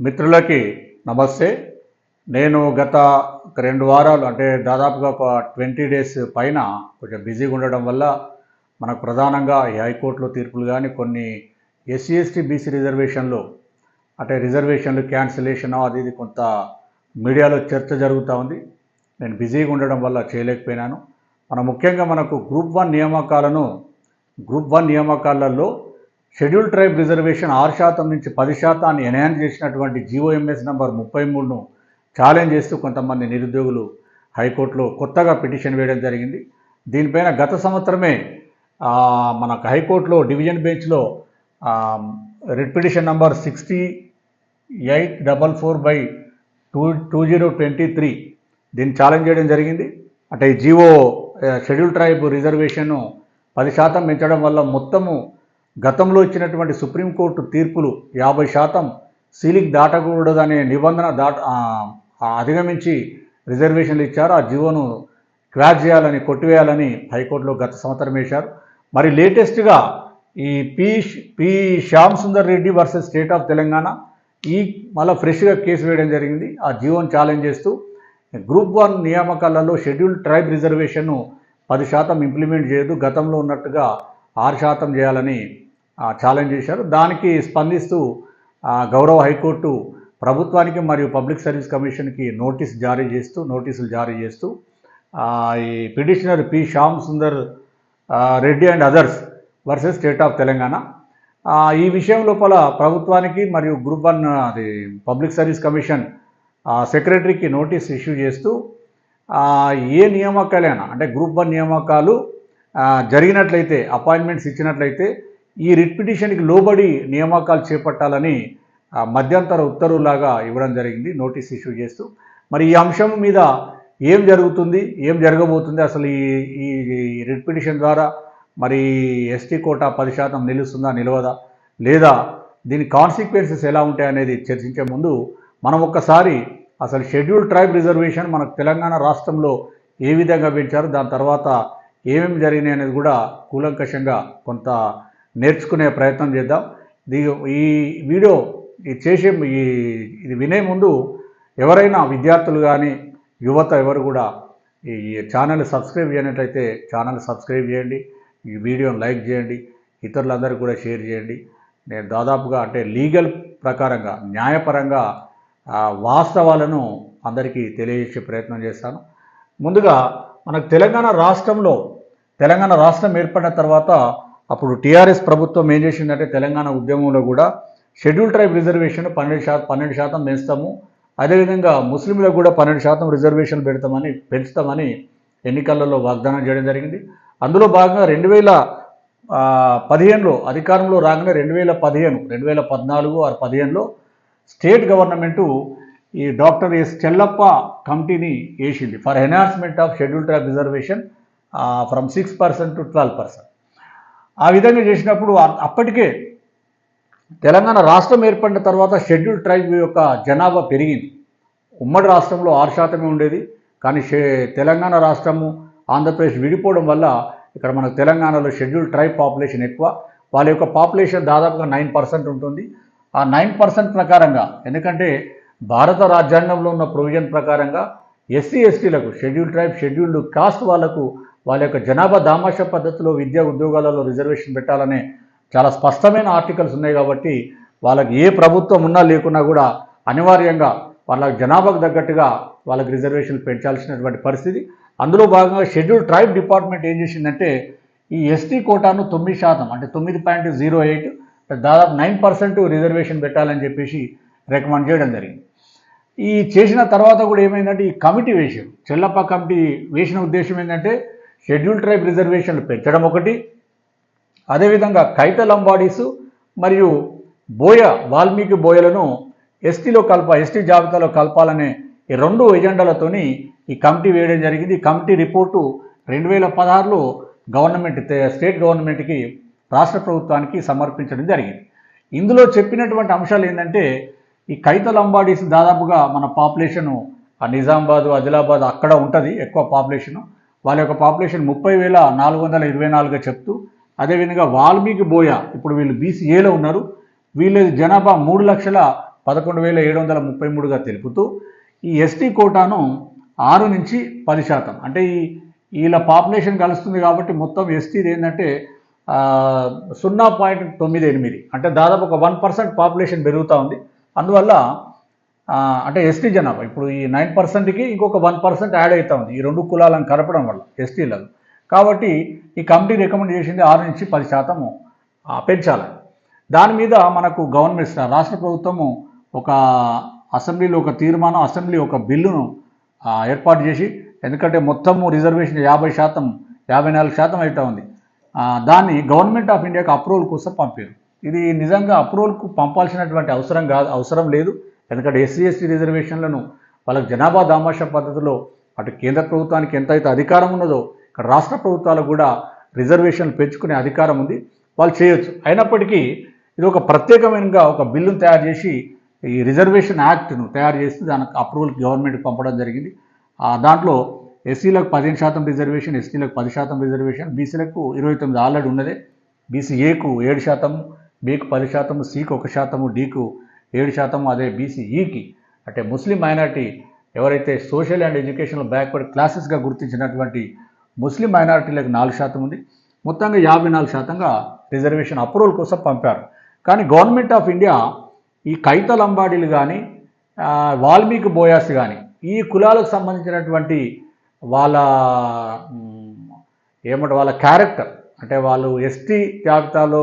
మిత్రులకి నమస్తే. నేను గత ఒక రెండు వారాలు అంటే దాదాపుగా ఒక ట్వంటీ డేస్ పైన కొంచెం బిజీగా ఉండడం వల్ల మనకు ప్రధానంగా ఈ హైకోర్టులో తీర్పులు కానీ కొన్ని ఎస్సీ ఎస్టీ బీసీ రిజర్వేషన్లు అంటే రిజర్వేషన్లు క్యాన్సిలేషన్ అది ఇది కొంత మీడియాలో చర్చ జరుగుతూ ఉంది. నేను బిజీగా ఉండడం వల్ల చేయలేకపోయినాను. మన ముఖ్యంగా మనకు గ్రూప్ వన్ నియామకాలను గ్రూప్ వన్ నియామకాలలో షెడ్యూల్ ట్రైబ్ రిజర్వేషన్ ఆరు శాతం నుంచి పది శాతాన్ని ఎన్హాన్స్ చేసినటువంటి జీఓఎంఎస్ నంబర్ ముప్పై మూడును ఛాలెంజ్ చేస్తూ కొంతమంది నిరుద్యోగులు హైకోర్టులో కొత్తగా పిటిషన్ వేయడం జరిగింది. దీనిపైన గత సంవత్సరమే మనకు హైకోర్టులో డివిజన్ బెంచ్లో writ petition number sixty eight double four by two two zero twenty three దీన్ని ఛాలెంజ్ చేయడం జరిగింది. అంటే జీవో షెడ్యూల్ ట్రైబ్ రిజర్వేషన్ను పది శాతం పెంచడం వల్ల మొత్తము గతంలో ఇచ్చినటువంటి సుప్రీంకోర్టు తీర్పులు యాభై శాతం సీలింగ్ దాటకూడదనే నిబంధన దాట అధిగమించి రిజర్వేషన్లు ఇచ్చారు. ఆ జీవోను క్వాష్ చేయాలని కొట్టివేయాలని హైకోర్టులో గత సంవత్సరం వేశారు. మరి లేటెస్ట్గా ఈ P P Shyam Sundar Reddy versus state of Telangana ఈ మళ్ళీ ఫ్రెష్గా కేసు వేయడం జరిగింది. ఆ జీవోని ఛాలెంజ్ చేస్తూ గ్రూప్ వన్ నియామకాలలో షెడ్యూల్ ట్రైబ్ రిజర్వేషన్ను పది శాతం ఇంప్లిమెంట్ చేయదు. గతంలో ఉన్నట్టుగా ఆరు శాతం చేయాలని ఛాలెంజ్ చేశారు. దానికి స్పందిస్తూ గౌరవ హైకోర్టు ప్రభుత్వానికి మరియు పబ్లిక్ సర్వీస్ కమిషన్కి నోటీస్ జారీ చేస్తూ నోటీసులు జారీ చేస్తూ ఈ petitioner P. Shyam Sundar Reddy and others versus state of Telangana. ఈ విషయం లోపల ప్రభుత్వానికి మరియు గ్రూప్ వన్ అది పబ్లిక్ సర్వీస్ కమిషన్ సెక్రటరీకి నోటీస్ ఇష్యూ చేస్తూ ఏ నియామకాలైనా అంటే గ్రూప్ వన్ నియామకాలు జరిగినట్లయితే అపాయింట్మెంట్స్ ఇచ్చినట్లయితే ఈ రిట్ పిటిషన్కి లోబడి నియామకాలు చేపట్టాలని మధ్యంతర ఉత్తర్వులాగా ఇవ్వడం జరిగింది నోటీస్ ఇష్యూ చేస్తూ. మరి ఈ అంశం మీద ఏం జరుగుతుంది ఏం జరగబోతుంది? అసలు ఈ ఈ రిట్ పిటిషన్ ద్వారా మరి ఎస్టీ కోటా పది శాతం నిలుస్తుందా నిలవదా? లేదా దీని కాన్సిక్వెన్సెస్ ఎలా ఉంటాయి అనేది చర్చించే ముందు మనం ఒక్కసారి అసలు షెడ్యూల్ ట్రైబ్ రిజర్వేషన్ మనకు తెలంగాణ రాష్ట్రంలో ఏ విధంగా పెంచారు దాని తర్వాత ఏమేమి జరిగినాయి అనేది కూడా కూలంకషంగా కొంత నేర్చుకునే ప్రయత్నం చేద్దాం. దీ ఈ వీడియో ఈ చేసే ఈ ఇది వినే ముందు ఎవరైనా విద్యార్థులు కానీ యువత ఎవరు కూడా ఈ ఛానల్ సబ్స్క్రైబ్ చేయనట్లయితే ఛానల్ సబ్స్క్రైబ్ చేయండి. ఈ వీడియోని లైక్ చేయండి. ఇతరులందరికీ కూడా షేర్ చేయండి. నేను దాదాపుగా అంటే లీగల్ ప్రకారంగా న్యాయపరంగా వాస్తవాలను అందరికీ తెలియజేసే ప్రయత్నం చేస్తాను. ముందుగా మనకు తెలంగాణ రాష్ట్రంలో తెలంగాణ రాష్ట్రం ఏర్పడిన తర్వాత అప్పుడు టీఆర్ఎస్ ప్రభుత్వం ఏం చేసిందంటే తెలంగాణ ఉద్యమంలో కూడా షెడ్యూల్ ట్రైబ్ రిజర్వేషన్ పన్నెండు శాతం పన్నెండు శాతం పెంచుతాము. అదేవిధంగా ముస్లింలకు కూడా పన్నెండు శాతం రిజర్వేషన్ పెడతామని పెంచుతామని ఎన్నికలలో వాగ్దానం చేయడం జరిగింది. అందులో భాగంగా రెండు వేల పదిహేనులో అధికారంలో రాగానే రెండు వేల పదిహేను రెండు వేల పద్నాలుగు ఆరు పదిహేనులో స్టేట్ గవర్నమెంటు ఈ డాక్టర్ ఎస్ చెల్లప్ప కమిటీని వేసింది for enhancement of schedule tribe reservation from six percent to twelve percent. ఆ విధంగా చేసినప్పుడు అప్పటికే తెలంగాణ రాష్ట్రం ఏర్పడిన తర్వాత షెడ్యూల్ ట్రైబ్ యొక్క జనాభా పెరిగింది. ఉమ్మడి రాష్ట్రంలో ఆరు శాతమే ఉండేది. కానీ షె తెలంగాణ రాష్ట్రము ఆంధ్రప్రదేశ్ విడిపోవడం వల్ల ఇక్కడ మనకు తెలంగాణలో షెడ్యూల్ ట్రైబ్ పాపులేషన్ ఎక్కువ. వాళ్ళ యొక్క పాపులేషన్ దాదాపుగా నైన్ పర్సెంట్ ఉంటుంది. ఆ నైన్ పర్సెంట్ ప్రకారంగా ఎందుకంటే భారత రాజ్యాంగంలో ఉన్న ప్రొవిజన్ ప్రకారంగా ఎస్సీ ఎస్టీలకు షెడ్యూల్ ట్రైబ్ షెడ్యూల్డ్ కాస్ట్ వాళ్ళకు వాళ్ళ యొక్క జనాభా దామాష పద్ధతిలో విద్యా ఉద్యోగాలలో రిజర్వేషన్ పెట్టాలనే చాలా స్పష్టమైన ఆర్టికల్స్ ఉన్నాయి కాబట్టి వాళ్ళకి ఏ ప్రభుత్వం ఉన్నా లేకున్నా కూడా అనివార్యంగా వాళ్ళ జనాభాకు తగ్గట్టుగా వాళ్ళకి రిజర్వేషన్లు పెంచాల్సినటువంటి పరిస్థితి. అందులో భాగంగా షెడ్యూల్ ట్రైబ్ డిపార్ట్మెంట్ ఏం చేసిందంటే ఈ ఎస్టీ కోటాను తొమ్మిది శాతం అంటే తొమ్మిది పాయింట్ జీరో ఎయిట్ దాదాపు నైన్ పర్సెంట్ రిజర్వేషన్ పెట్టాలని చెప్పేసి రికమెండ్ చేయడం జరిగింది. ఈ చేసిన తర్వాత కూడా ఏమైందంటే ఈ కమిటీ వేసారు చెల్లప్ప కమిటీ వేసిన ఉద్దేశం ఏంటంటే షెడ్యూల్ ట్రైబ్ రిజర్వేషన్లు పెంచడం ఒకటి. అదేవిధంగా కైత లంబాడీసు మరియు బోయ వాల్మీకి బోయలను ఎస్టీలో కలప ఎస్టీ జాబితాలో కలపాలనే ఈ రెండు ఎజెండాలతోని ఈ కమిటీ వేయడం జరిగింది. ఈ కమిటీ రిపోర్టు రెండు వేల పదహారులో గవర్నమెంట్ స్టేట్ గవర్నమెంట్కి రాష్ట్ర ప్రభుత్వానికి సమర్పించడం జరిగింది. ఇందులో చెప్పినటువంటి అంశాలు ఏంటంటే ఈ కైత లంబాడీస్ దాదాపుగా మన పాపులేషను ఆ నిజామాబాద్ ఆదిలాబాద్ అక్కడ ఉంటుంది ఎక్కువ పాపులేషను. వాళ్ళ యొక్క పాపులేషన్ ముప్పై వేల నాలుగు వందల ఇరవై నాలుగుగా చెప్తూ అదేవిధంగా వాల్మీకి బోయ ఇప్పుడు వీళ్ళు బీసీఏలో ఉన్నారు. వీళ్ళ జనాభా మూడు లక్షల పదకొండు వేల ఏడు వందల ముప్పై మూడుగా తెలుపుతూ ఈ ఎస్టీ కోటాను ఆరు నుంచి పది శాతం. అంటే ఈ వీళ్ళ పాపులేషన్ కలుస్తుంది కాబట్టి మొత్తం ఎస్టీది ఏంటంటే సున్నా పాయింట్ తొమ్మిది ఎనిమిది. అంటే దాదాపు ఒక వన్ పర్సెంట్ పాపులేషన్ పెరుగుతూ ఉంది. అందువల్ల అంటే ఎస్టీ జనాభా. ఇప్పుడు ఈ నైన్ పర్సెంట్కి ఇంకొక వన్ పర్సెంట్ యాడ్ అవుతా ఉంది. ఈ రెండు కులాలను కలపడం వల్ల ఎస్టీలను కాబట్టి ఈ కమిటీ రికమెండ్ చేసింది ఆరు నుంచి పది శాతము పెంచాలి. దాని మీద మనకు గవర్నమెంట్ రాష్ట్ర ప్రభుత్వము ఒక అసెంబ్లీలో ఒక తీర్మానం అసెంబ్లీ ఒక బిల్లును ఏర్పాటు చేసి ఎందుకంటే మొత్తము రిజర్వేషన్ యాభై శాతం యాభై నాలుగు శాతం అయితే ఉంది. దాన్ని గవర్నమెంట్ ఆఫ్ ఇండియాకి అప్రూవల్ కోసం పంపారు. ఇది నిజంగా అప్రూవల్కు పంపాల్సినటువంటి అవసరం కాదు అవసరం లేదు. ఎందుకంటే ఎస్సీ ఎస్టీ రిజర్వేషన్లను వాళ్ళకి జనాభా దామాషా పద్ధతిలో అటు కేంద్ర ప్రభుత్వానికి ఎంతైతే అధికారం ఉన్నదో ఇక్కడ రాష్ట్ర ప్రభుత్వాలకు కూడా రిజర్వేషన్లు పెంచుకునే అధికారం ఉంది. వాళ్ళు చేయొచ్చు. అయినప్పటికీ ఇది ఒక ప్రత్యేకమైనగా ఒక బిల్లును తయారు చేసి ఈ రిజర్వేషన్ యాక్ట్ను తయారు చేసి దానికి అప్రూవల్ గవర్నమెంట్కి పంపడం జరిగింది. దాంట్లో ఎస్సీలకు పదిహేను శాతం రిజర్వేషన్ ఎస్టీలకు పది శాతం రిజర్వేషన్ బీసీలకు ఇరవై తొమ్మిది ఆల్రెడీ ఉన్నదే. బీసీ ఏకు ఏడు శాతం బీకు పది శాతం సికు ఒక శాతము డీకు ఏడు శాతం అదే బీసీఈకి అంటే ముస్లిం మైనార్టీ ఎవరైతే సోషల్ అండ్ ఎడ్యుకేషనల్ బ్యాక్వర్డ్ క్లాసెస్గా గుర్తించినటువంటి ముస్లిం మైనారిటీలకు నాలుగు శాతం ఉంది. మొత్తంగా యాభై నాలుగు శాతంగా రిజర్వేషన్ అప్రూవల్ కోసం పంపారు. కానీ గవర్నమెంట్ ఆఫ్ ఇండియా ఈ కైత లంబాడీలు కానీ వాల్మీకి బోయాస్ కానీ ఈ కులాలకు సంబంధించినటువంటి వాళ్ళ ఏమంటే వాళ్ళ క్యారెక్టర్ అంటే వాళ్ళు ఎస్టీ జాబితాలో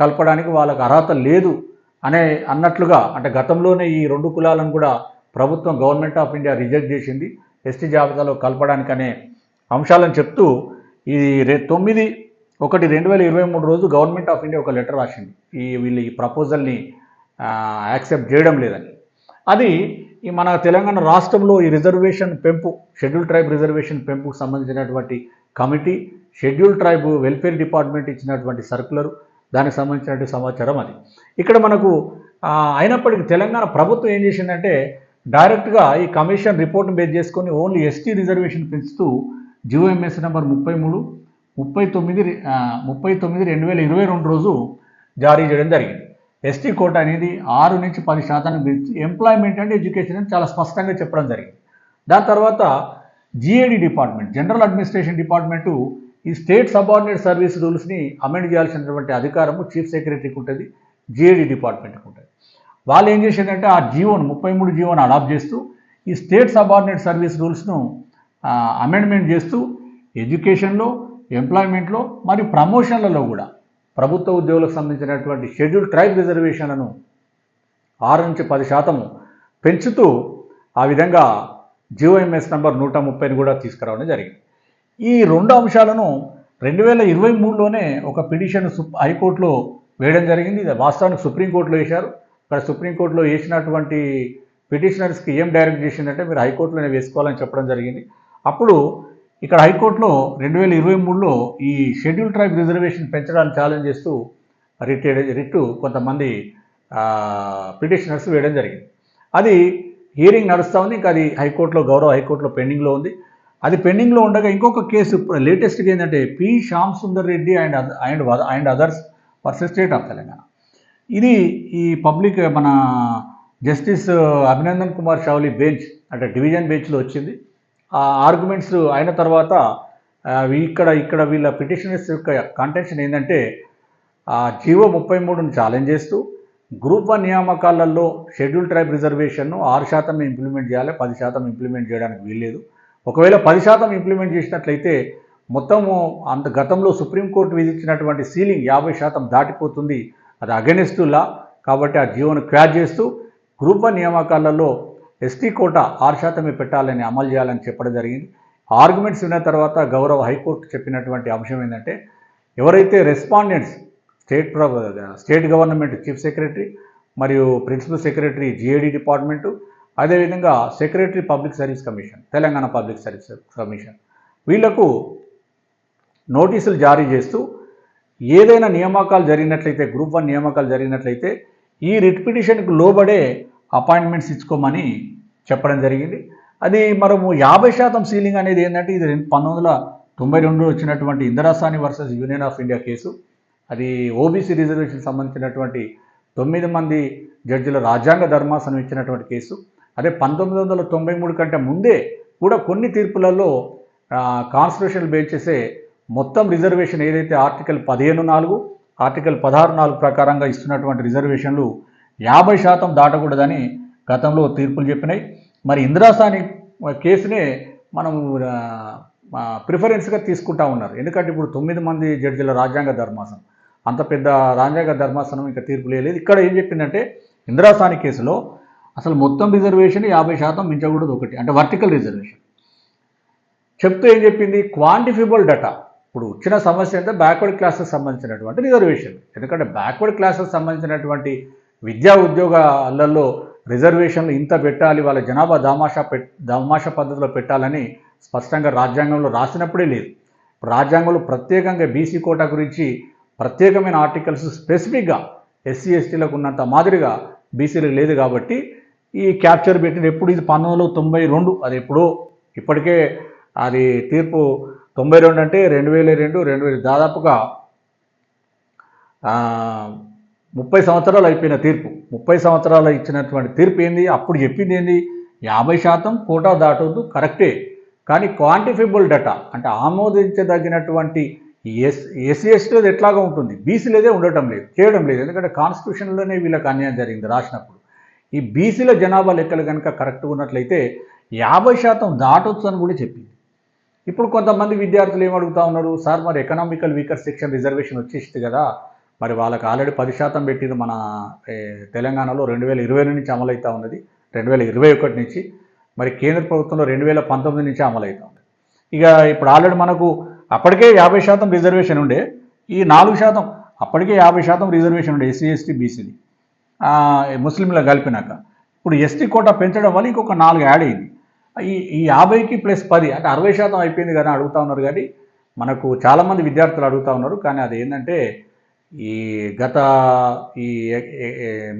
కలపడానికి వాళ్ళకు అర్హత లేదు. అనే అన్నట్లుగా అంటే గతంలోనే ఈ రెండు కులాలను కూడా ప్రభుత్వం గవర్నమెంట్ ఆఫ్ ఇండియా రిజెక్ట్ చేసింది. ఎస్టీ జాబితాలో కలపడానికి అనే అంశాలను చెప్తూ ఇది రే తొమ్మిది ఒకటి రెండు వేల ఇరవై మూడు రోజు గవర్నమెంట్ ఆఫ్ ఇండియా ఒక లెటర్ రాసింది. ఈ వీళ్ళు ఈ ప్రపోజల్ని యాక్సెప్ట్ చేయడం లేదని. అది ఈ మన తెలంగాణ రాష్ట్రంలో ఈ రిజర్వేషన్ పెంపు షెడ్యూల్ ట్రైబ్ రిజర్వేషన్ పెంపుకు సంబంధించినటువంటి committee schedule tribe welfare department ఇచ్చినటువంటి సర్కులర్ దానికి సంబంధించినటువంటి సమాచారం అది. ఇక్కడ మనకు అయినప్పటికీ తెలంగాణ ప్రభుత్వం ఏం చేసిందంటే డైరెక్ట్గా ఈ కమిషన్ రిపోర్ట్ని బేస్ చేసుకొని ఓన్లీ ఎస్టీ రిజర్వేషన్ పెంచుతూ జిఓఎంఎస్ నెంబర్ ముప్పై మూడు ముప్పై తొమ్మిది ముప్పై తొమ్మిది రెండు వేల ఇరవై రెండు రోజు జారీ చేయడం జరిగింది. ఎస్టీ కోట అనేది ఆరు నుంచి పది శాతానికి పెంచి ఎంప్లాయ్మెంట్ అండ్ ఎడ్యుకేషన్ అని చాలా స్పష్టంగా చెప్పడం జరిగింది. దాని తర్వాత GAD department general administration department ఈ స్టేట్ సబార్డినేట్ సర్వీస్ రూల్స్ని అమెండ్ చేయాల్సినటువంటి అధికారము చీఫ్ సెక్రటరీకి ఉంటుంది జిఏడి డిపార్ట్మెంట్కి ఉంటుంది వాళ్ళు ఏం చేసేదంటే ఆ జీవోను ముప్పై మూడు జీవోను అడాప్ట్ చేస్తూ ఈ స్టేట్ సబార్డినేట్ సర్వీస్ రూల్స్ను అమెండ్మెంట్ చేస్తూ ఎడ్యుకేషన్లో ఎంప్లాయ్మెంట్లో మరియు ప్రమోషన్లలో కూడా ప్రభుత్వ ఉద్యోగులకు సంబంధించినటువంటి షెడ్యూల్ ట్రైబ్ రిజర్వేషన్లను ఆరు నుంచి పది శాతము పెంచుతూ ఆ విధంగా జియోఎంఎస్ నంబర్ నూట ముప్పైని కూడా తీసుకురావడం జరిగింది. ఈ రెండు అంశాలను రెండు వేల ఇరవై మూడులోనే ఒక పిటిషన్ సుప్ హైకోర్టులో వేయడం జరిగింది. ఇది వాస్తవానికి సుప్రీంకోర్టులో వేశారు. ఇక్కడ సుప్రీంకోర్టులో వేసినటువంటి పిటిషనర్స్కి ఏం డైరెక్ట్ చేసిందంటే మీరు హైకోర్టులోనే వేసుకోవాలని చెప్పడం జరిగింది. అప్పుడు ఇక్కడ హైకోర్టులో రెండు వేల ఇరవై మూడులో ఈ షెడ్యూల్ ట్రైబ్ రిజర్వేషన్ పెంచడానికి ఛాలెంజ్ చేస్తూ రిట్ రిట్టు కొంతమంది పిటిషనర్స్ వేయడం జరిగింది. అది హియరింగ్ నడుస్తూ ఉంది. ఇంకా అది హైకోర్టులో గౌరవ హైకోర్టులో పెండింగ్లో ఉంది. అది పెండింగ్లో ఉండగా ఇంకొక కేసు లేటెస్ట్గా ఏంటంటే P Shyam Sundar Reddy and and and others versus state of Telangana ఇది ఈ పబ్లిక్ మన జస్టిస్ అభినందన్ కుమార్ షావ్లీ బెంచ్ అంటే డివిజన్ బెంచ్లో వచ్చింది. ఆ ఆర్గ్యుమెంట్స్ అయిన తర్వాత ఇక్కడ ఇక్కడ వీళ్ళ పిటిషనర్స్ యొక్క కంటెన్షన్ ఏంటంటే జీవో ముప్పై మూడును ఛాలెంజ్ చేస్తూ గ్రూప్ వన్ నియామకాలలో షెడ్యూల్ ట్రైబ్ రిజర్వేషన్ను ఆరు శాతం ఇంప్లిమెంట్ చేయాలి పది శాతం ఇంప్లిమెంట్ చేయడానికి వీల్లేదు. ఒకవేళ పది శాతం ఇంప్లిమెంట్ చేసినట్లయితే మొత్తము అంత గతంలో సుప్రీంకోర్టు విధించినటువంటి సీలింగ్ యాభై శాతం దాటిపోతుంది. అది అగెనిస్ట్ లా కాబట్టి ఆ జీవోను క్వాజ్ చేస్తూ గ్రూప్ వన్ నియామకాలలో ఎస్టీ కోట ఆరు శాతమే పెట్టాలని అమలు చేయాలని చెప్పడం జరిగింది. ఆర్గ్యుమెంట్స్ విన్న తర్వాత గౌరవ హైకోర్టు చెప్పినటువంటి అంశం ఏంటంటే ఎవరైతే రెస్పాండెంట్స్ స్టేట్ ప్ర స్టేట్ గవర్నమెంట్ చీఫ్ సెక్రటరీ మరియు ప్రిన్సిపల్ సెక్రటరీ జిఏడి డిపార్ట్మెంటు అదేవిధంగా secretary public service commission Telangana public service commission వీళ్ళకు నోటీసులు జారీ చేస్తూ ఏదైనా నియామకాలు జరిగినట్లయితే గ్రూప్ వన్ నియామకాలు జరిగినట్లయితే ఈ రిట్ పిటిషన్కు లోబడే అపాయింట్మెంట్స్ ఇచ్చుకోమని చెప్పడం జరిగింది. అది మనము యాభై శాతం సీలింగ్ అనేది ఏంటంటే ఇది రెండు- పంతొమ్మిది వందల తొంభై రెండులో వచ్చినటువంటి Indra Sawhney versus union of India case. అది ఓబీసీ రిజర్వేషన్ సంబంధించినటువంటి తొమ్మిది మంది జడ్జిల రాజ్యాంగ ధర్మాసనం ఇచ్చినటువంటి కేసు. అదే పంతొమ్మిది వందల తొంభై మూడు కంటే ముందే కూడా కొన్ని తీర్పులలో కాన్స్టిట్యూషనల్ బెంచెసే మొత్తం రిజర్వేషన్ ఏదైతే ఆర్టికల్ పదిహేను నాలుగు ఆర్టికల్ పదహారు నాలుగు ప్రకారంగా ఇస్తున్నటువంటి రిజర్వేషన్లు యాభై శాతం దాటకూడదని గతంలో తీర్పులు చెప్పినాయి. మరి ఇందిరాసాని కేసునే మనం ప్రిఫరెన్స్గా తీసుకుంటా ఉన్నారు. ఎందుకంటే ఇప్పుడు తొమ్మిది మంది జడ్జిల రాజ్యాంగ ధర్మాసనం. అంత పెద్ద రాజ్యాంగ ధర్మాసనం ఇంకా తీర్పు లేదు. ఇక్కడ ఏం చెప్పిందంటే ఇందిరాసాని కేసులో అసలు మొత్తం రిజర్వేషన్ యాభై శాతం మించకూడదు ఒకటి. అంటే వర్టికల్ రిజర్వేషన్ చెప్తే ఏం చెప్పింది? క్వాంటిఫిబుల్ డేటా ఇప్పుడు వచ్చిన సమస్య అంటే బ్యాక్వర్డ్ క్లాసెస్ సంబంధించినటువంటి రిజర్వేషన్ ఎందుకంటే బ్యాక్వర్డ్ క్లాసెస్ సంబంధించినటువంటి విద్యా ఉద్యోగాలలో రిజర్వేషన్లు ఇంత పెట్టాలి వాళ్ళ జనాభా దామాషా పెట్ దామాషా పద్ధతిలో పెట్టాలని స్పష్టంగా రాజ్యాంగంలో రాసినప్పుడే లేదు. రాజ్యాంగంలో ప్రత్యేకంగా బీసీ కోటా గురించి ప్రత్యేకమైన ఆర్టికల్స్ స్పెసిఫిక్గా ఎస్సీ ఎస్టీలకు ఉన్నంత మాదిరిగా బీసీలకు లేదు కాబట్టి ఈ క్యాప్చర్ పెట్టిన ఎప్పుడు? ఇది పంతొమ్మిది వందల తొంభై రెండు. అది ఎప్పుడో? ఇప్పటికే అది తీర్పు తొంభై రెండు అంటే రెండు వేల రెండు రెండు వేల దాదాపుగా ముప్పై సంవత్సరాలు అయిపోయిన తీర్పు. ముప్పై సంవత్సరాలు ఇచ్చినటువంటి తీర్పు ఏంది? అప్పుడు చెప్పింది ఏంది? యాభై శాతం కోటా దాటొద్దు కరెక్టే. కానీ క్వాంటిఫిబుల్ డేటా అంటే ఆమోదించదగినటువంటి ఎస్ ఎస్సీ ఎస్టీది ఎట్లాగా ఉంటుంది బీసీలేదే ఉండటం లేదు చేయడం లేదు. ఎందుకంటే కాన్స్టిట్యూషన్లోనే వీళ్ళకి అన్యాయం జరిగింది రాసినప్పుడు. ఈ బీసీల జనాభా లెక్కలు కనుక కరెక్ట్గా ఉన్నట్లయితే యాభై శాతం దాటొచ్చు అని కూడా చెప్పింది. ఇప్పుడు కొంతమంది విద్యార్థులు ఏం అడుగుతా ఉన్నారు? సార్ మరి ఎకనామికల్ వీకర్ సెక్షన్ రిజర్వేషన్ వచ్చేసింది కదా. మరి వాళ్ళకి ఆల్రెడీ పది శాతం పెట్టింది మన తెలంగాణలో రెండు వేల ఇరవై నుంచి అమలవుతూ ఉన్నది. రెండు వేల ఇరవై ఒకటి నుంచి. మరి కేంద్ర ప్రభుత్వంలో రెండు వేల పంతొమ్మిది నుంచి అమలవుతూ ఉంది. ఇక ఇప్పుడు ఆల్రెడీ మనకు అప్పటికే యాభై శాతం రిజర్వేషన్ ఉండే. ఈ నాలుగు శాతం అప్పటికే యాభై శాతం రిజర్వేషన్ ఉండే ఎస్సీ ఎస్టీ బీసీది ముస్లింలు కలిపినాక. ఇప్పుడు ఎస్టీ కోటా పెంచడం వల్ల ఇంకొక నాలుగు యాడ్ అయింది. ఈ ఈ యాభైకి ప్లస్ పది అంటే అరవై శాతం అయిపోయింది కానీ అడుగుతా ఉన్నారు కానీ మనకు చాలామంది విద్యార్థులు అడుగుతూ ఉన్నారు. కానీ అది ఏంటంటే ఈ గత ఈ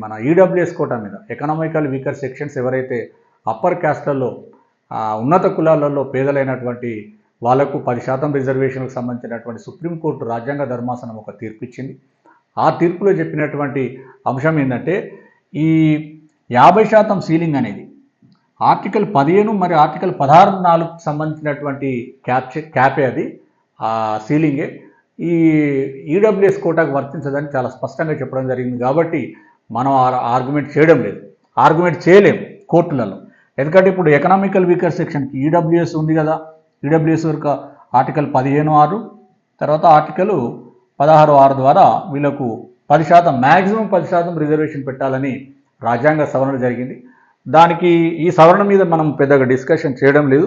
మన ఈడబ్ల్యూఎస్ కోటా మీద ఎకనామికల్ వీకర్ సెక్షన్స్ ఎవరైతే అప్పర్ క్యాస్ట్లలో ఉన్నత కులాలలో పేదలైనటువంటి వాళ్ళకు పది శాతం రిజర్వేషన్లకు సంబంధించినటువంటి సుప్రీంకోర్టు రాజ్యాంగ ధర్మాసనం ఒక తీర్పు ఇచ్చింది. ఆ తీర్పులో చెప్పినటువంటి అంశం ఏంటంటే ఈ యాభై శాతం సీలింగ్ అనేది ఆర్టికల్ పదిహేను మరి ఆర్టికల్ పదహారు నాలుగు సంబంధించినటువంటి క్యాప్చే క్యాపే అది ఆ సీలింగే. ఈ ఈడబ్ల్యూఎస్ కోటాకు వర్తించదని చాలా స్పష్టంగా చెప్పడం జరిగింది కాబట్టి మనం ఆర్గ్యుమెంట్ చేయడం లేదు. ఆర్గ్యుమెంట్ చేయలేము కోర్టులలో. ఎందుకంటే ఇప్పుడు ఎకనామికల్ వీకర్ సెక్షన్కి ఈడబ్ల్యూఎస్ ఉంది కదా. ఈడబ్ల్యూఎస్ వరకు ఆర్టికల్ పదిహేను ఆరు తర్వాత ఆర్టికల్ పదహారు ఆరు ద్వారా వీళ్ళకు పది శాతం మ్యాక్సిమం పది శాతం రిజర్వేషన్ పెట్టాలని రాజ్యాంగ సవరణ జరిగింది. దానికి ఈ సవరణ మీద మనం పెద్దగా డిస్కషన్ చేయడం లేదు.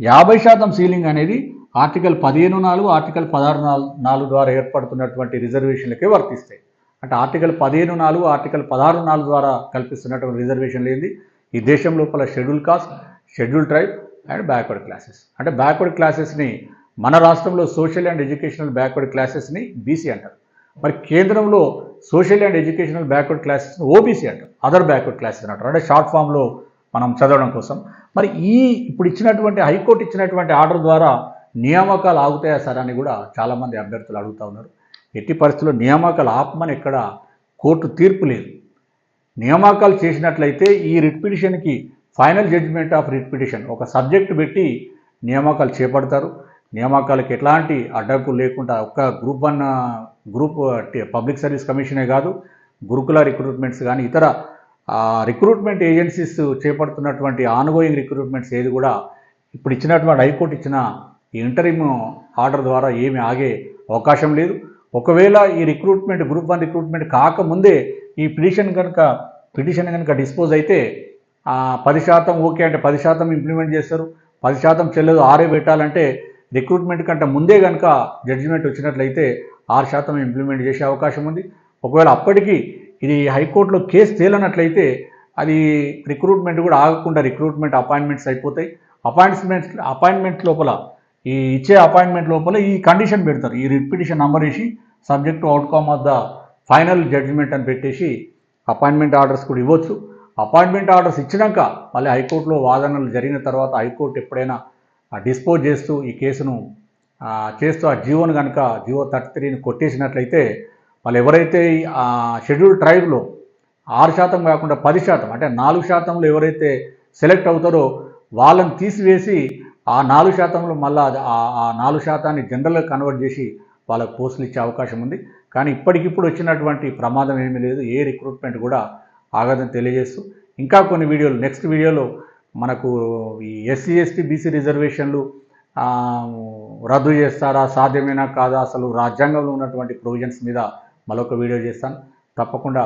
యాభై శాతం సీలింగ్ అనేది ఆర్టికల్ పదిహేను నాలుగు ఆర్టికల్ పదహారు నాలుగు ద్వారా ఏర్పడుతున్నటువంటి రిజర్వేషన్లకే వర్తిస్తాయి. అంటే ఆర్టికల్ పదిహేను నాలుగు ఆర్టికల్ పదహారు నాలుగు ద్వారా కల్పిస్తున్నటువంటి రిజర్వేషన్లు ఏంది? ఈ దేశం లోపల schedule caste schedule tribe and backward classes. అంటే బ్యాక్వర్డ్ క్లాసెస్ని మన రాష్ట్రంలో సోషల్ అండ్ ఎడ్యుకేషనల్ బ్యాక్వర్డ్ క్లాసెస్ని బీసీ అంటారు. మరి కేంద్రంలో social and educational backward classes OBC అంటారు అదర్ బ్యాక్వర్డ్ క్లాసెస్ అంటారు. అంటే షార్ట్ ఫామ్లో మనం చదవడం కోసం. మరి ఈ ఇప్పుడు ఇచ్చినటువంటి హైకోర్టు ఇచ్చినటువంటి ఆర్డర్ ద్వారా నియామకాలు ఆగుతాయా సార్ అని కూడా చాలామంది అభ్యర్థులు అడుగుతూ ఉన్నారు. ఎట్టి పరిస్థితుల్లో నియామకాలు ఆపమని ఇక్కడ కోర్టు తీర్పు లేదు. నియామకాలు చేసినట్లయితే ఈ writ పిటిషన్కి final judgement of writ petition ఒక సబ్జెక్టు పెట్టి నియామకాలు చేపడతారు. నియామకాలకు ఎట్లాంటి అడ్డంకులు లేకుండా ఒక్క group one group public service కమిషనే కాదు గురుకుల రిక్రూట్మెంట్స్ కానీ ఇతర రిక్రూట్మెంట్ ఏజెన్సీస్ చేపడుతున్నటువంటి ఆన్గోయింగ్ రిక్రూట్మెంట్స్ ఏది కూడా ఇప్పుడు ఇచ్చినటువంటి హైకోర్టు ఇచ్చిన ఇంటరిమ్ ఆర్డర్ ద్వారా ఏమి ఆగే అవకాశం లేదు. ఒకవేళ ఈ రిక్రూట్మెంట్ గ్రూప్ వన్ రిక్రూట్మెంట్ కాకముందే ఈ పిటిషన్ కనుక పిటిషన్ కనుక డిస్పోజ్ అయితే పది శాతం ఓకే అంటే పది శాతం ఇంప్లిమెంట్ చేస్తారు. పది శాతం చెల్లదు ఆరే పెట్టాలంటే రిక్రూట్మెంట్ కంటే ముందే కనుక జడ్జిమెంట్ వచ్చినట్లయితే ఆరు శాతం ఇంప్లిమెంట్ చేసే అవకాశం ఉంది. ఒకవేళ అప్పటికి ఇది హైకోర్టులో కేసు తేలనట్లయితే అది రిక్రూట్మెంట్ కూడా ఆగకుండా రిక్రూట్మెంట్ అపాయింట్మెంట్స్ అయిపోతాయి. అపాయింట్మెంట్స్ అపాయింట్మెంట్ లోపల ఈ ఇచ్చే అపాయింట్మెంట్ లోపల ఈ కండిషన్ పెడతారు. ఈ రిపిటిషన్ నంబర్ వేసి subject outcome of the final judgement అని పెట్టేసి అపాయింట్మెంట్ ఆర్డర్స్ కూడా ఇవ్వచ్చు. అపాయింట్మెంట్ ఆర్డర్స్ ఇచ్చినాక మళ్ళీ హైకోర్టులో వాదనలు జరిగిన తర్వాత హైకోర్టు ఎప్పుడైనా డిస్పోజ్ చేస్తూ ఈ కేసును చేస్తూ ఆ జీవోను కనుక జీవో థర్టీ త్రీని కొట్టేసినట్లయితే వాళ్ళు ఎవరైతే ఆ షెడ్యూల్ ట్రైబ్లో ఆరు శాతం కాకుండా పది శాతం అంటే నాలుగు శాతంలో ఎవరైతే సెలెక్ట్ అవుతారో వాళ్ళని తీసివేసి ఆ నాలుగు శాతంలో మళ్ళా ఆ ఆ నాలుగు శాతాన్ని జనరల్గా కన్వర్ట్ చేసి వాళ్ళకు పోస్టులు ఇచ్చే అవకాశం ఉంది. కానీ ఇప్పటికిప్పుడు వచ్చినటువంటి ప్రమాదం ఏమీ లేదు. ఏ రిక్రూట్మెంట్ కూడా ఆగదని తెలియజేస్తూ ఇంకా కొన్ని వీడియోలు నెక్స్ట్ వీడియోలో మనకు ఈ ఎస్సీ ఎస్టీ బీసీ రిజర్వేషన్లు రద్దు చేస్తారా సాధ్యమేనా కాదా అసలు రాజ్యాంగంలో ఉన్నటువంటి ప్రొవిజన్స్ మీద మరొక వీడియో చేస్తాను. తప్పకుండా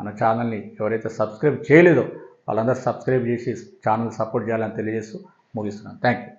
మన ఛానల్ని ఎవరైతే సబ్స్క్రైబ్ చేయలేదో వాళ్ళందరూ సబ్స్క్రైబ్ చేసి ఛానల్ సపోర్ట్ చేయాలని తెలియజేస్తూ ముగిస్తున్నాను. Thank you